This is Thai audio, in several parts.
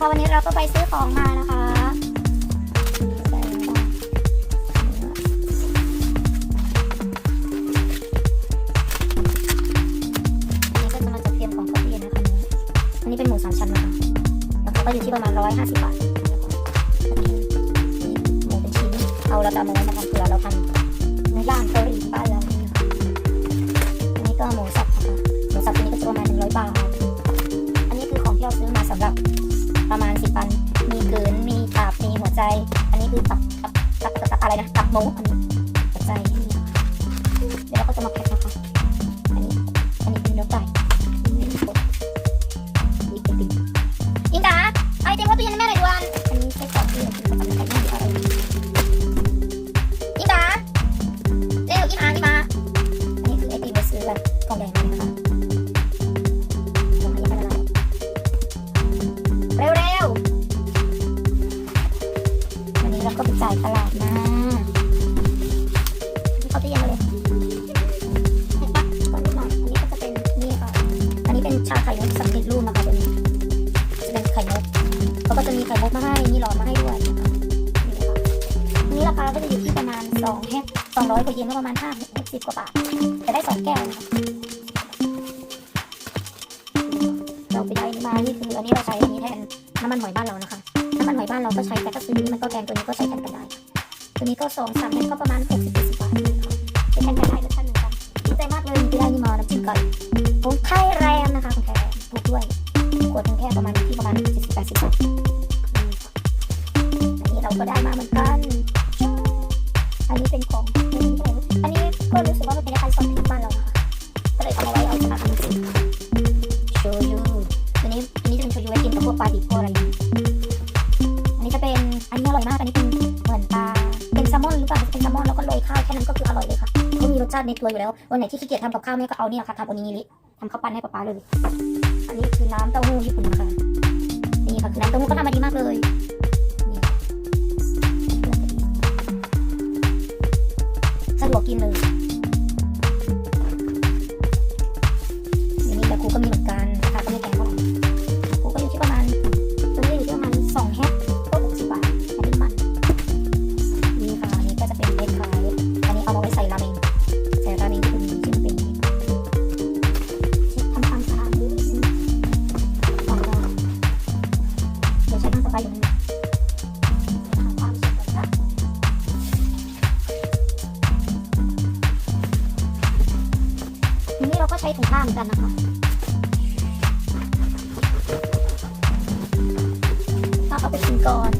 นะคะ วันนี้เราก็ไปซื้อของมานะคะนนี้ก็จะมาจัดเตรียมของครบเย็นะคะอันนี้เป็นหมูสามชั้นนะคะราคาก็อยู่ที่ประมาณร้อยห้าสิบบาทหมูเป็นชิ้น เอาเราจะเอามาไว้มาทำเผื่อเราทำเนื้อย่างเกาหลีบ้านเรานี่นะคะอันนี้ก็หมูสับนะคะหมูสับตัวนี้ก็จะประมาณหนึ่งร้อยบาท อันนี้คือของที่เราซื้อมาสำหรับ ประมาณสิบปัน มีเกินมีตับ มีหัวใจ อันนี้คือตับตับตับตับอะไรนะ ตับหมูอันนี้หัวใจ เดี๋ยวเราก็จะมาแพ็ค เป็นชาไข่มุกสำเร็จรูปนะคะตัวนี้จะเป็นไข่มุกเขาก็จะมีไข่มุกมาให้มีหลอดมาให้ด้วยนะคะนี่ค่ะนนี้ราคาก็จะอยู่ที่ประมาณ2แฮก200กว่าเยนก็ประมาณ5 60กว่าบาทจะได้สองแก้วนะคะเราไปได้นี้มานี่คืออันนี้เราใช้อันนี้แทนน้ำมันหอยบ้านเรานะคะน้ำมันหอยบ้านเราก็ใช้แต่ก็ซื้อนี่มันก็แพงตัวนี้ก็ใช้แทนกันได้ตัวนี้ก็สองสามแผ่นก็ประมาณหกสิบ ขวดหนึงแค่ประมาณที่ประมาณเจ็ดสิบแปดสิบบาทอันนี้เราก็ได้มาเหมือนกัน อันนี้เป็นของอันนี้ก็รู้สึกว่ามันเป็นคล้ายๆซอสพริกบ้านเรานะคะก็เลยเอาไว้เอาสำหรับทำน้ำจิ้มค่ะโชยุอันนี้อันนี้จะเป็นโชยุไว้กินกับพวกปลาดิบพวกอะไรอันนี้จะเป็นอันนี้อร่อยมากอันนี้เป็นเหมือนปลาเป็นแซลมอนหรือเปล่าเป็นแซลมอนแล้วก็โรยข้าวแค่นั้นก็คืออร่อยเลยค่ะเขามีรสชาติในตัวอยู่แล้ววันไหนที่ขี้เกียจทำกับข้าวแม่ก็เอาเนี่ยค่ะทำโอนิงิริทำข้าวปั้นให้ป๊าๆเลย อันนี้คือน้ำเต้าหู้ญี่ปุ่นค่ะนี่ค่ะคือน้ำเต้าหู้ก็ทำมาดีมากเลย เราก็ใช้ถุงผ้าเหมือนกันนะคะถ้าเอาไปกินก่อน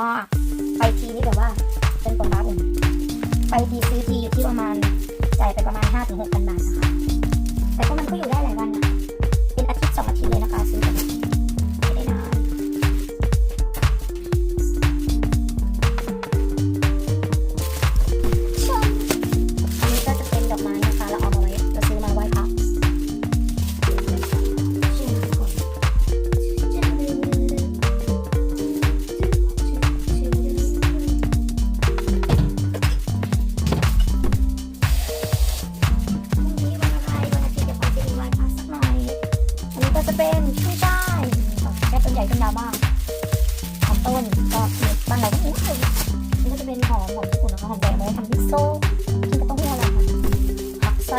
มาก ไปทีนี่แบบว่าเป็นตัวร้าผม ไปทีซื้อทีอยู่ที่ประมาณจ่ายไปประมาณห้าถึงหกพันบาทนะคะ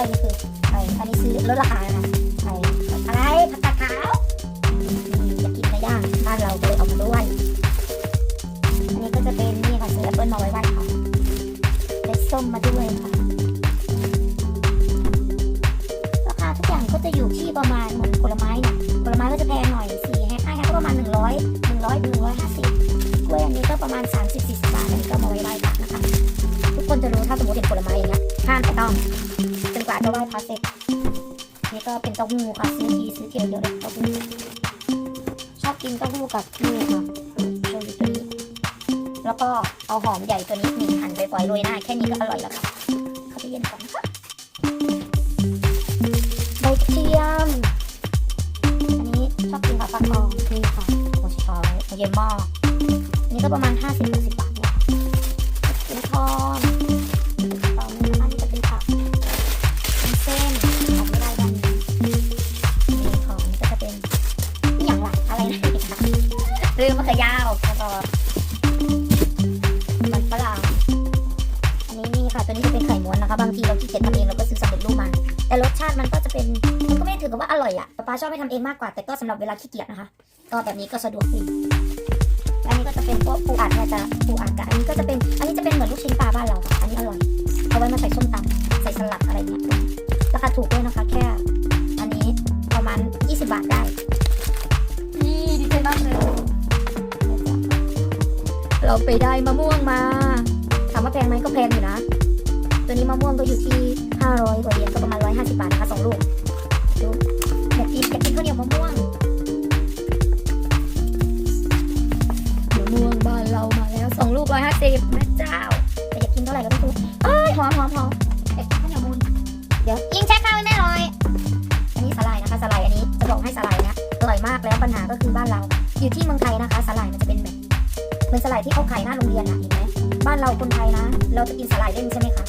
ผักไส้นี่คือไข่อันนี้ซื้อลดราคานะไข่อะไรผักกาดขาวนี่อยากกินเนื้อย่างบ้านเราก็เลยเอามาด้วย อันนี้ก็จะเป็นนี่ค่ะซื้อแอปเปิลมาไว้ไหว้ค่ะได้ส้มมาด้วยค่ะราคาทุกอย่างก็จะอยู่ที่ประมาณเหมือนผลไม้เนี่ยผลไม้ก็จะแพงหน่อยสี่แฮกห้าแฮกก็ประมาณหนึ่งร้อยหนึ่งร้อยหนึ่งร้อยห้าสิบกล้วยอันนี้ก็ประมาณสามสิบสี่สิบบาทอันนี้ก็มาไว้ไหว้พระนะคะ ทุกคนจะรู้ถ้าสมมติเห็นผลไม้อย่างเงี้ยห้ามไปต้อง จนกว่าจะไหว้พระเสร็จนี่ก็เป็นเต้าหู้ค่ะซื้อทีซื้อเทียวเยอะเลยเต้าหู้ชอบกินเต้าหู้กับนี่ค่ะโชยุตัวนี้ แล้วก็เอาหอมใหญ่ตัวนี้นี่หั่นไปปล่อยโรยหน้าแค่นี้ก็อร่อยแล้วค่ะเข้าไปเย็นก่อนนะคะใบกระเทียมอันนี้ชอบกินกับฟักทองนี่ค่ะหัวช้อยหัวเย็นม้ออันนี้ก็ประมาณ 50-60บาท อบแล้วก็มันฝรั่งอันนี้นี่ค่ะตัวนี้จะเป็นไข่ม้วนนะคะบางทีเราขี้เกียจทำเองเราก็ซื้อสำเร็จรูปมา แต่รสชาติมันก็จะเป็นมันก็ไม่ได้ถือกับว่าอร่อยอะป้าชอบให้ทำเองมากกว่าแต่ก็สำหรับเวลาขี้เกียจนะคะ ก็แบบนี้ก็สะดวกดีอันนี้ก็จะเป็นพวกปูอัดเนี่ยจะปูอัดกับอันนี้ก็จะเป็นอันนี้จะเป็นเหมือนลูกชิ้นปลาบ้านเราค่ะอันนี้อร่อยเอาไว้มาใส่ส้มตำใส่สลัดอะไรเงี้ยราคาถูกด้วยนะคะแค่อันนี้ประมาณ 20 บาทได้นี่ดีใจมากเลย เราไปได้มะม่วงมา ถามว่าแพงไหมก็แพงอยู่นะ ตัวนี้มะม่วงก็อยู่ที่ 500กว่าเหรียญก็ประมาณ 150 บาทนะคะสองลูกดูอยากกินอยากกินข้าวเหนียวมะม่วงมะม่วงบ้านเรามาแล้วสองลูก 150แม่เจ้าแต่อยากกินเท่าไหร่ก็ไม่รู้เอ้ยหอมหอมหอมอยากกินข้าวเหนียวมูนเดี๋ยวยิงแช่ข้าวให้แม่หน่อย อันนี้สาหร่ายนะคะสาหร่ายอันนี้จะบอกให้สาหร่ายเนี้ยอร่อยมากแล้วปัญหาก็คือบ้านเรา อยู่ที่เมืองไทยนะคะสาหร่ายมันจะเป็นแบบ เหมือนสาหร่ายที่เขาขายหน้าโรงเรียนอะเห็นไหมบ้านเราคนไทยนะ เราจะกินสาหร่ายเล่นใช่ไหมคะ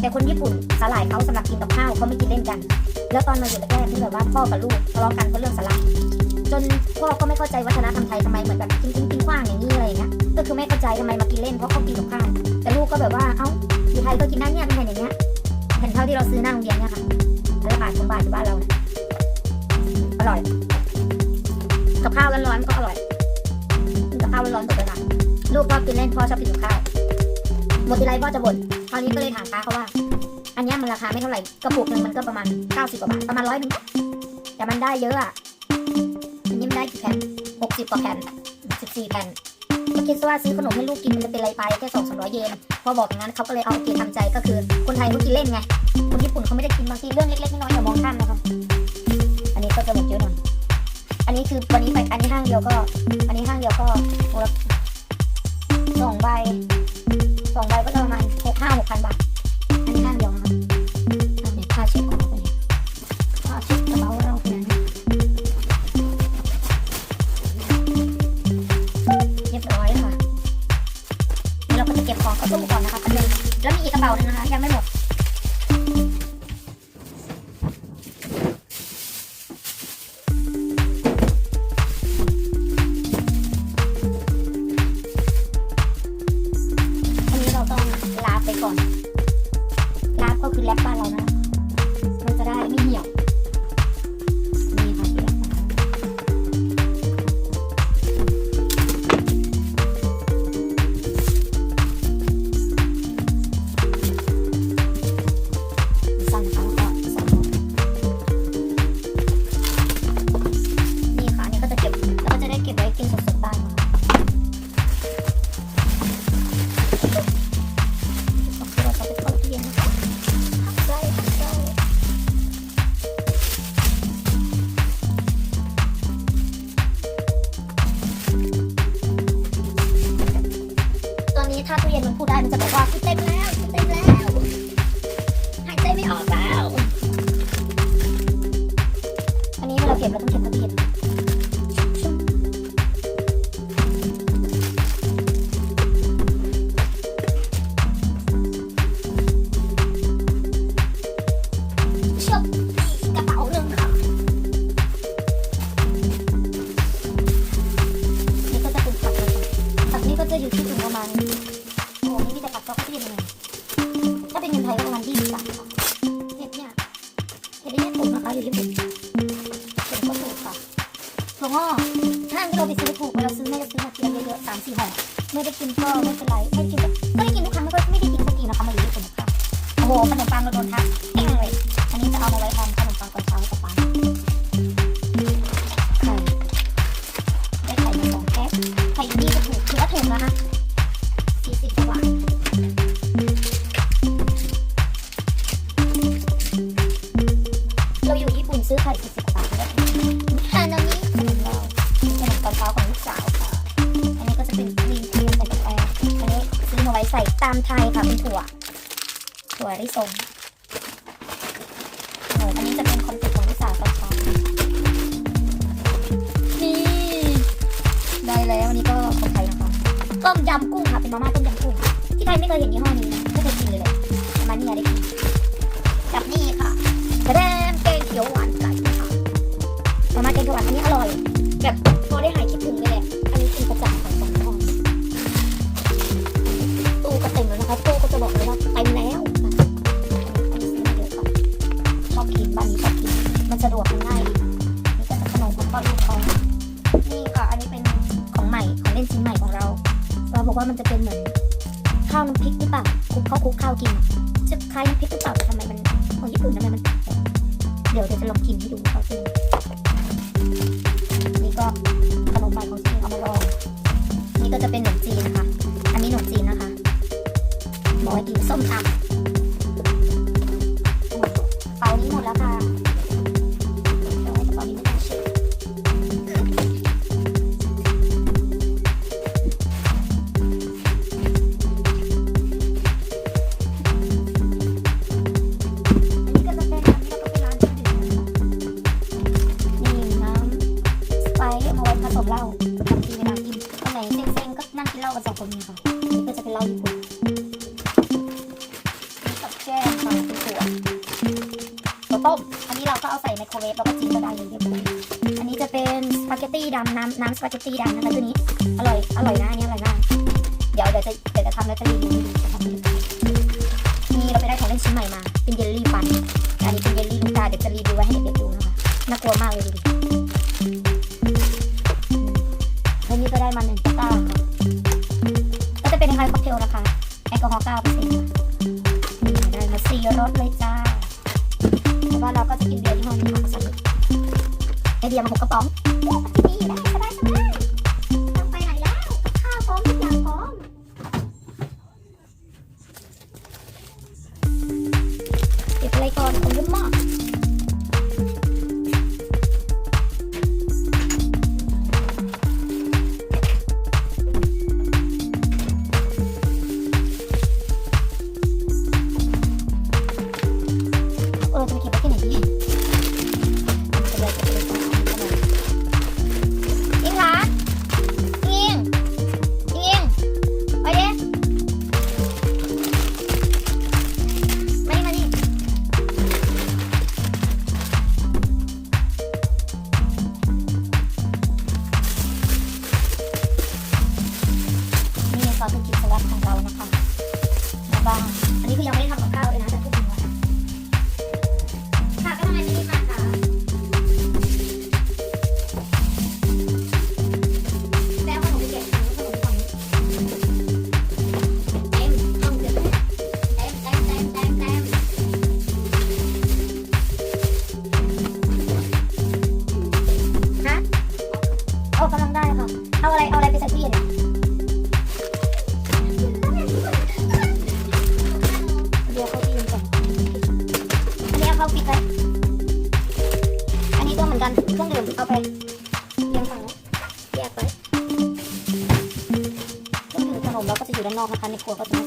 แต่คนญี่ปุ่นสาหร่ายเขาสำหรับกินกับข้าวเขาไม่กินเล่นกัน แล้วตอนมาอยู่แรกๆที่แบบว่าพ่อกับลูกทะเลาะกันเพราะเรื่องสาหร่ายจนพ่อก็ไม่เข้าใจวัฒนธรรมไทยทำไมเหมือนแบบกินทิ้งกินขว้างอย่างนี้อะไรอย่างเงี้ยก็คือไม่เข้าใจทำไมมากินเล่นเพราะเขากินกับข้าวแต่ลูกก็แบบว่าเอ้าอยู่ไทยก็กินได้เนี่ยเป็นอย่างเงี้ยเห็นเท่าที่เราซื้อหน้าโรงเรียนเนี่ยค่ะแล้วบาทสองบาทอยู่บ้านเราอร่อยกับข้าวร้อนๆก็อร่อย ข้าวร้อนๆตกเวลาลูกชอบกินเล่นพ่อชอบกินกับข้าวหมดทีไรพ่อจะบ่นคราวนี้ก็เลยถามป้าเขาว่า อันนี้มันราคาไม่เท่าไหร่กระปุกหนึ่งมันก็ประมาณ90กว่าบาทประมาณร้อยนึงแต่มันได้เยอะอะอันนี้มันได้กี่แผ่น60กว่าแผ่น14แผ่นก็คิดว่าซื้อขนมให้ลูกกินมันจะเป็นไรไปแค่2 300เยนพอบอกอย่างนั้นเขาก็เลยเอาโอเคทำใจก็คือ คนไทยเขากินเล่นไงคนญี่ปุ่นเขาไม่ได้กินบางทีเรื่องเล็กๆน้อยๆอย่ามองข้ามนะครับ อันนี้ก็จะหมดเยอะหน่อย อันนี้คือวันนี้ไปอันนี้ห้างเดียวก็ อันนี้ห้างเดียวก็สองใบสองใบก็จะประมาณหกห้าหกพันบาท อันนี้ห้างเดียวนะคะเอาเนี่ยผ้าเช็ดของเราไปเนี่ยผ้าเช็ดกระเป๋าเราไปเนี่ยเรียบร้อยค่ะเราก็จะเก็บของเข้าตู้ก่อนนะคะแล้วมีอีกกระเป๋านึงนะคะยังไม่ โหขนมปังเราโดนทับ้มยำกุ้งค่ะเป็นมาม่าต้มยำกุ้งที่ไทยไม่เคยเห็นยี่ห้อนี้ไม่เคยกินเลยเลยมาเนี่อะไรกับนี่ค่ะแระเด้ เขาบอกว่ามันจะเป็นเหมือนข้าวน้ำพริกหรือเปล่าคลุกข้าวคลุกข้าวกินจะคล้ายน้ำพริกหรือเปล่าทำไมมันของญี่ปุ่นทำไมมันเดี๋ยวเดี๋ยวจะลองกินให้ดูเขาจริงนี่ก็ขนมปังของจีนงเอามาลองนี่ก็จะเป็นขนมจีนนะคะอันนี้ขนมจีนนะคะบอยกินส้มตำ ปาเกตตีดังนะคะตัวนี้ อร่อย อร่อยนะอันนี้อร่อยมาก เดี๋ยวเดี๋ยวจะเดี๋ยวจะทำแล้วจะรีวิวนี่เราไปได้ของเล่นชิ้นใหม่มา เป็นเยลลี่ปันอันนี้เป็นเยลลี่ลูกตาเดี๋ยวจะรีวิวไว้ให้เด็กๆดูนะคะ น่ากลัวมากเลยดูดิแล้วนี่ก็ได้มาหนึ่งตาก็จะเป็นคล้าค็อกเทลนะคะ แอลกอฮอล์เก้าเปอร์เซ็นต์ได้มาสี่รสเลยจ้าแต่ว่าเราก็จะกินเบียร์ที่ห้องนี้สนุเบียร์มาหกกระป๋อง เข้าฟิตเลยอันนี้ก็เหมือนกันเครื่องดื่มเอาไปเรียงฝั่งนี้แยกไปเครื่องดื่มขนมเราก็จะอยู่ด้านนอกนะคะในครัวก็จะ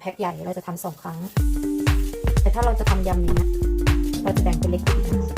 แพ็คใหญ่เราจะทำสองครั้ง แต่ถ้าเราจะทำยำอย่างเนี้ยเราจะแบ่งเป็นเล็กอีกนะคะ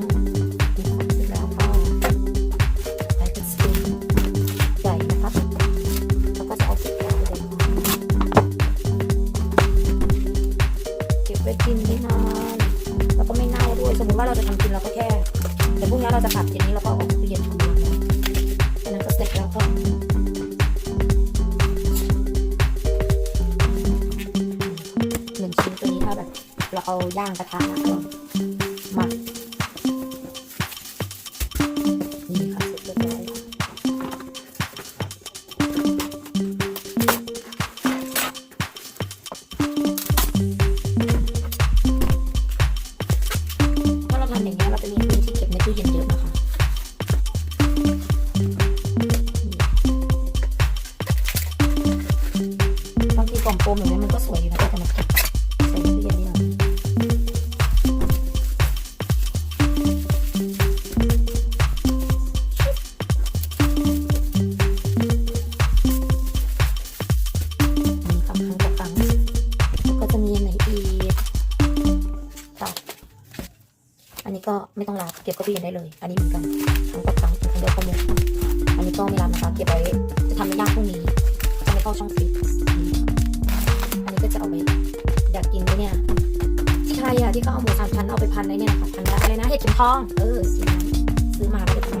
ก็ไม่ต้องรับเก็บเข้าตู้เย็นได้เลย อันนี้เหมือนกันทั้งต่อครั้งทั้งเดียวก็หมดอันนี้ก็ไม่รับนะคะเก็บไว้จะทำในย่างพรุ่งนี้จะไม่เข้าช่องฟรีซนี่อันนี้ก็จะเอาไว้อยากกินไหมเนี่ยที่ใครอะที่เขาเอาหมูสามชั้นเอาไปพันในเนี่ยนะคะพันละอะไรนะเห็ดเข็มทอง เออซื้อมาซื้อย่างนี้